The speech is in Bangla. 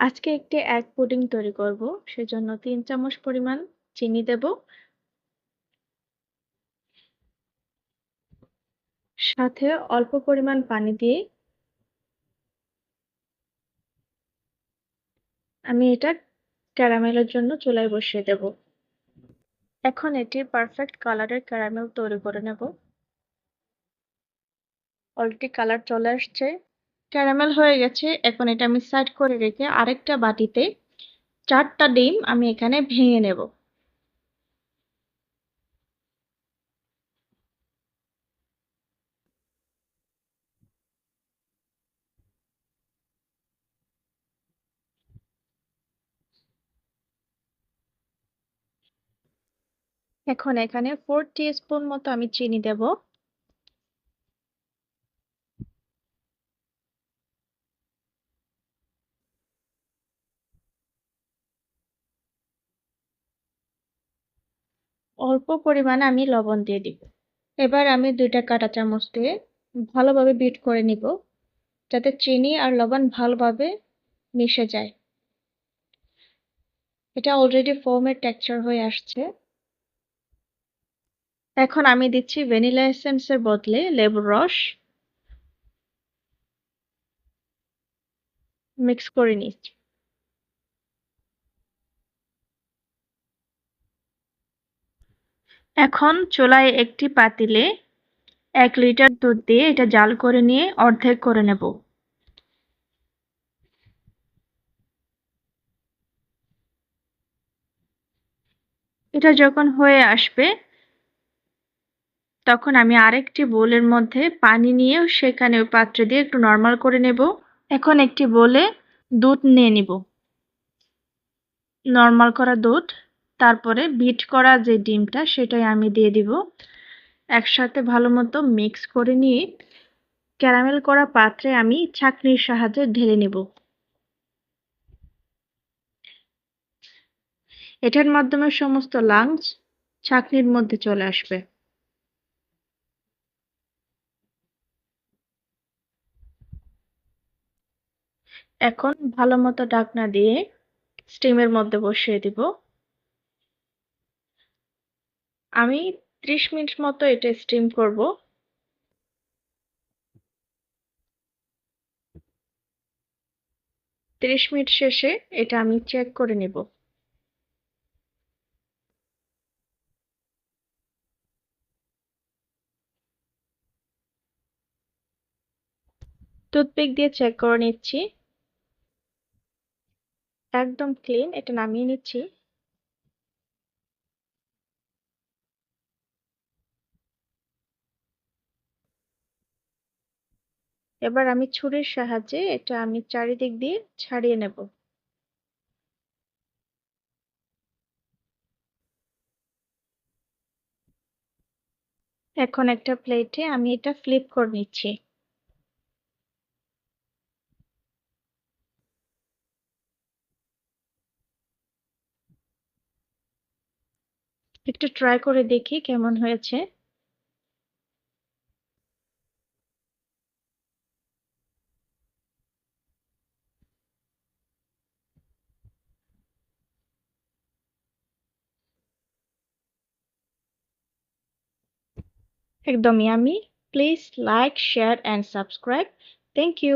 আজকে একটি এক পুডিং তৈরি করব, সেজন্য তিন চামচ পরিমাণ চিনি দেব। সাথে অল্প পরিমাণ পানি দিয়ে আমি এটা ক্যারামেলের জন্য চুলায় বসিয়ে দেব। এখন এটি পারফেক্ট কালারের ক্যারামেল তৈরি করে নেব। অলরেডি কালার চলে আসছে। ক্যারামেল হয়ে গেছে। এখন এটা আমি সাইড করে রেখে আরেকটা বাটিতে চারটা ডিম আমি এখানে ভেঙে নেব। এখন এখানে ফোর স্পুন মতো আমি চিনি দেব। অল্প পরিমাণে আমি লবণ দিয়ে দিব। এবার আমি দুইটা কাঁটা চামচ দিয়ে ভালোভাবে বিট করে নিব, যাতে চিনি আর লবণ ভালোভাবে মিশে যায়। এটা অলরেডি ফোমের টেক্সচার হয়ে আসছে। এখন আমি দিচ্ছি ভ্যানিলা এসেন্সের বদলে লেবুর রস। মিক্স করে নিচ্ছি। এখন চুলায় একটি পাতিলে এক লিটার দুধ দিয়ে এটা জাল করে নিয়ে অর্ধেক করে নেব। এটা যখন হয়ে আসবে, তখন আমি আরেকটি বোলের মধ্যে পানি নিয়ে সেখানে ওই পাত্রে দিয়ে একটু নর্মাল করে নেব। এখন একটি বোলে দুধ নিয়ে নিব। নর্মাল করা দুধ তারপরে বিট করা যে ডিমটা সেটাই আমি দিয়ে দিব। একসাথে ভালো মতো মিক্স করে নিয়ে ক্যারামেল করা পাত্রে আমি ছাঁকনির সাহায্যে ঢেলে নেব। এটার মাধ্যমে সমস্ত লাঞ্চ ছাঁকনির মধ্যে চলে আসবে। এখন ভালো মতো ঢাকনা দিয়ে স্টিমের মধ্যে বসিয়ে দিব। আমি ত্রিশ মিনিট মতো এটা স্টিম করব। ত্রিশ মিনিট শেষে এটা আমি চেক করে নিব। টুথপিক দিয়ে চেক করে নিচ্ছি। একদম ক্লিন এটা নামিয়ে নিচ্ছি। এবার আমি ছুরির সাহায্যে এটা আমি চারিদিক দিয়ে ছাড়িয়ে নেব। এখন একটা প্লেটে আমি এটা ফ্লিপ করে নিচ্ছি। একটু ট্রাই করে দেখি কেমন হয়েছে। একদম yummy please like share and subscribe thank you